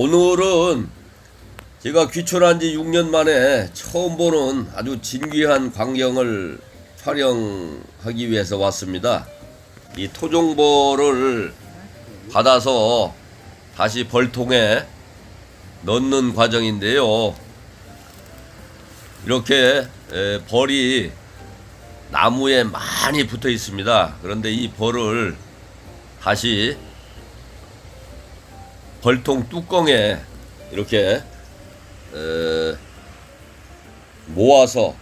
오늘은 제가 귀촌한 지 6년 만에 처음 보는 아주 진귀한 광경을 촬영하기 위해서 왔습니다. 이 토종벌을 받아서 다시 벌통에 넣는 과정인데요. 이렇게 에, 벌이 나무에 많이 붙어 있습니다. 그런데 이 벌을 다시 벌통 뚜껑에 이렇게 에, 모아서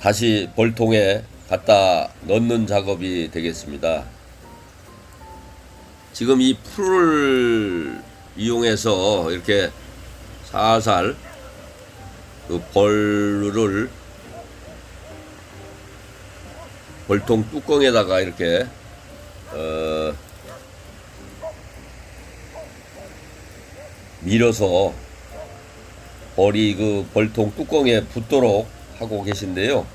다시 벌통에 갖다 넣는 작업이 되겠습니다. 지금 이 풀을 이용해서 이렇게 살살 그 벌을 벌통 뚜껑에다가 이렇게 밀어서 벌이 그 벌통 뚜껑에 붙도록 하고 계신데요.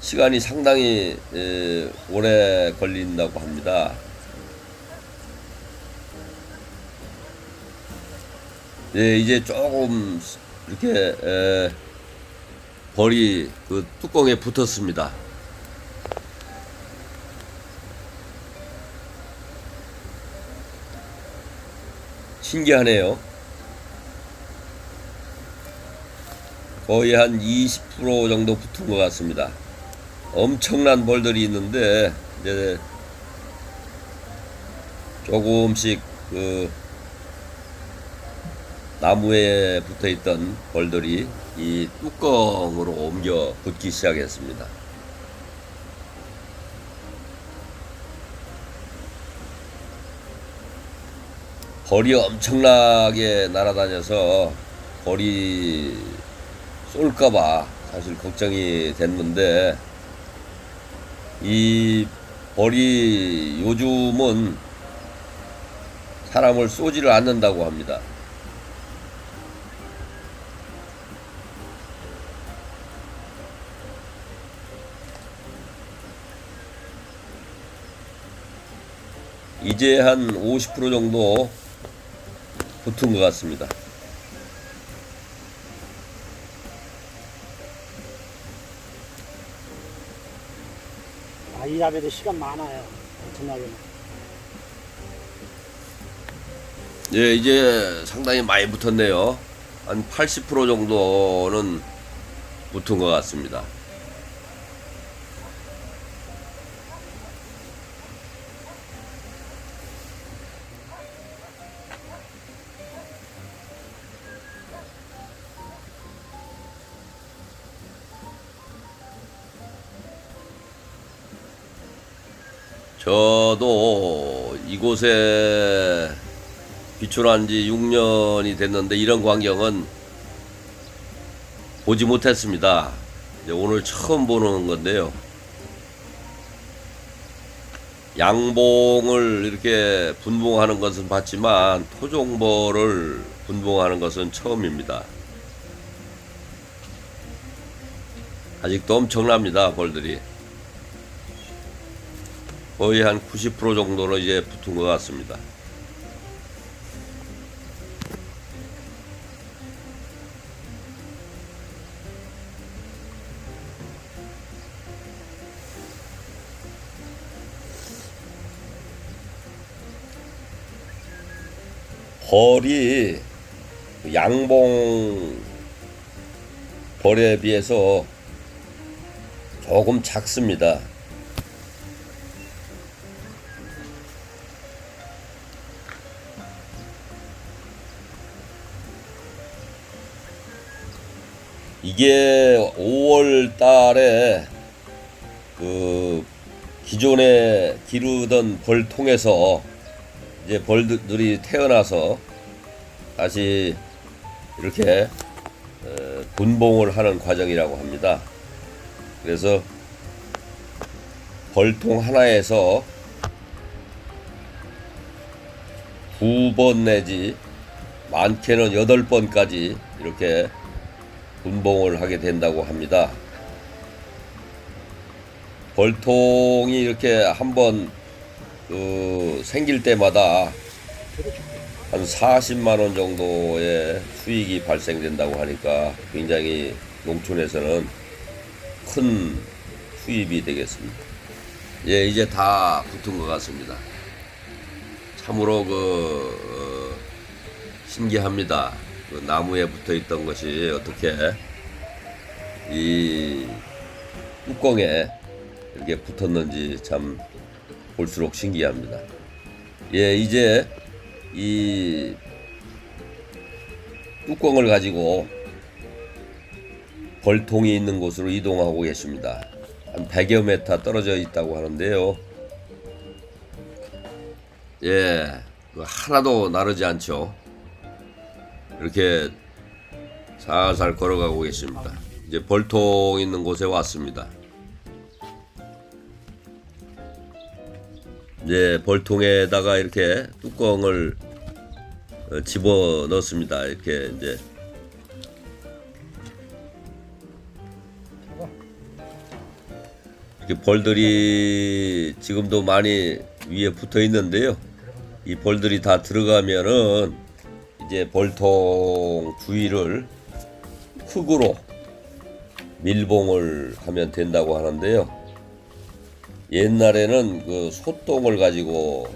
시간이 상당히 에, 오래 걸린다고 합니다. 네, 이제 조금 이렇게 에, 벌이 그 뚜껑에 붙었습니다. 신기하네요. 거의 한 20% 정도 붙은 것 같습니다. 엄청난 벌들이 있는데 이제 조금씩 그 나무에 붙어 있던 벌들이 이 뚜껑으로 옮겨 붙기 시작했습니다. 벌이 엄청나게 날아다녀서 벌이 쏠까봐 사실 걱정이 됐는데 이 벌이 요즘은 사람을 쏘지를 않는다고 합니다. 이제 한 50% 정도 붙은 것 같습니다. 아, 이 잡에도 시간 많아요. 엄청나게. 예, 이제 상당히 많이 붙었네요. 한 80% 정도는 붙은 것 같습니다. 저도 이곳에 귀촌한 지 6년이 됐는데 이런 광경은 보지 못했습니다. 오늘 처음 보는 건데요. 양봉을 이렇게 분봉하는 것은 봤지만 토종벌을 분봉하는 것은 처음입니다. 아직도 엄청납니다, 벌들이. 거의 한 90% 정도는 이제 붙은 것 같습니다. 벌이 양봉 벌에 비해서 조금 작습니다. 이게 5월 달에 그 기존에 기르던 벌통에서 이제 벌들이 태어나서 다시 이렇게 어, 분봉을 하는 과정이라고 합니다. 그래서 벌통 하나에서 9번 내지 많게는 8번까지 이렇게 분봉을 하게 된다고 합니다. 벌통이 이렇게 한번 그 생길 때마다. 한 40만 원 정도의 수익이 발생된다고 하니까 굉장히 농촌에서는 큰 수입이 되겠습니다. 예, 이제 다 붙은 것 같습니다. 참으로 그 어, 신기합니다. 그 나무에 붙어 있던 것이 어떻게 이 뚜껑에 이렇게 붙었는지 참 볼수록 신기합니다. 예, 이제 이 뚜껑을 가지고 벌통이 있는 곳으로 이동하고 계십니다. 한 100여 메타 떨어져 있다고 하는데요. 예, 그 하나도 나르지 않죠. 이렇게 살살 걸어가고 계십니다. 이제 벌통 있는 곳에 왔습니다. 이제 벌통에다가 이렇게 뚜껑을 어, 집어 넣습니다. 이렇게 이제 이렇게 벌들이 지금도 많이 위에 붙어 있는데요. 이 벌들이 다 들어가면은 이제 벌통 주위를 흙으로 밀봉을 하면 된다고 하는데요. 옛날에는 그 소똥을 가지고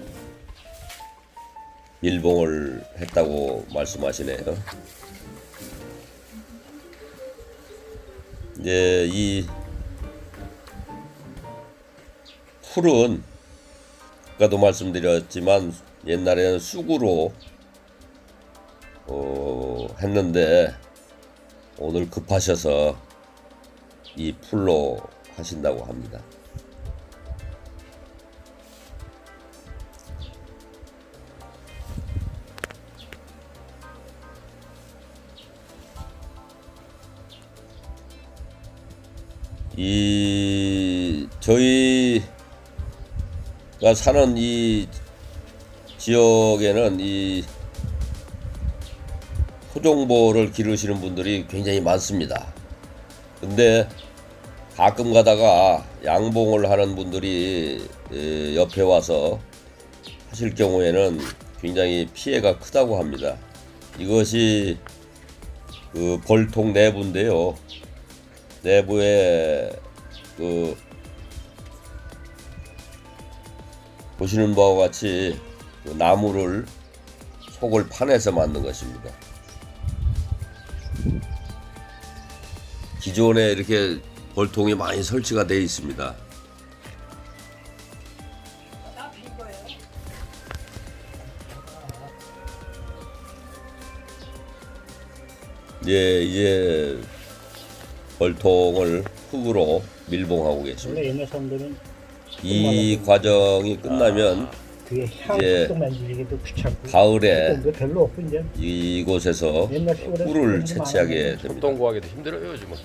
밀봉을 했다고 말씀하시네요. 이제 이 풀은 아까도 말씀드렸지만 옛날에는 쑥으로 어, 했는데 오늘 급하셔서 이 풀로 하신다고 합니다. 이 저희가 사는 이 지역에는 이 토종보를 기르시는 분들이 굉장히 많습니다. 근데 가끔 가다가 양봉을 하는 분들이 에, 옆에 와서 하실 경우에는 굉장히 피해가 크다고 합니다. 이것이 그 벌통 내부인데요. 내부에 그 보시는 바와 같이 그 나무를 속을 파내서 만든 것입니다. 기존에 이렇게 벌통이 많이 설치가 되어 있습니다. 예, 이제 벌통을 흙으로 밀봉하고 계십니다. 이 과정이 끝나면 그게 향 이제 또 만들기도 귀찮고. 가을에 또 별로 없고 이제 이곳에서 꿀을 채취하게. 됩니다. 협동 구하기도 힘들어요 요즘은.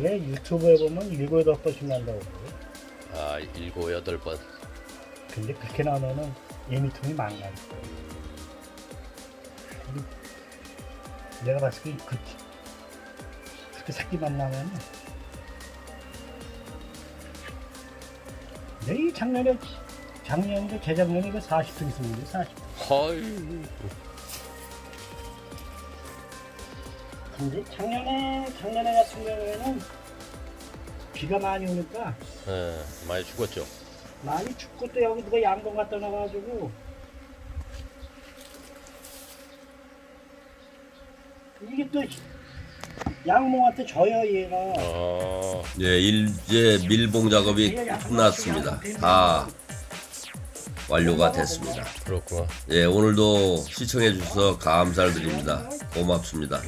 이게 유튜브에 보면 일곱 여덟 번씩 난다고 그래요. 아 일곱 여덟 번. 근데 그렇게 나오면은 예미통이 망가요. 내가 봤을 때 그, 그렇게 새끼만 나면은 근데 이 작년에 작년인데 재작년에 그 40등 있었는데 40. 헐. 근데 작년에 작년에 같은 경우에는 비가 많이 오니까 예, 많이 죽었죠. 많이 춥고 또 여기 누가 양봉 갖다 놔가지고 이게 또 양봉한테 져요 얘가 아, 예, 이제 밀봉 작업이 끝났습니다. 다 완료가 됐습니다. 그렇구나. 예, 오늘도 시청해 주셔서 감사드립니다. 고맙습니다.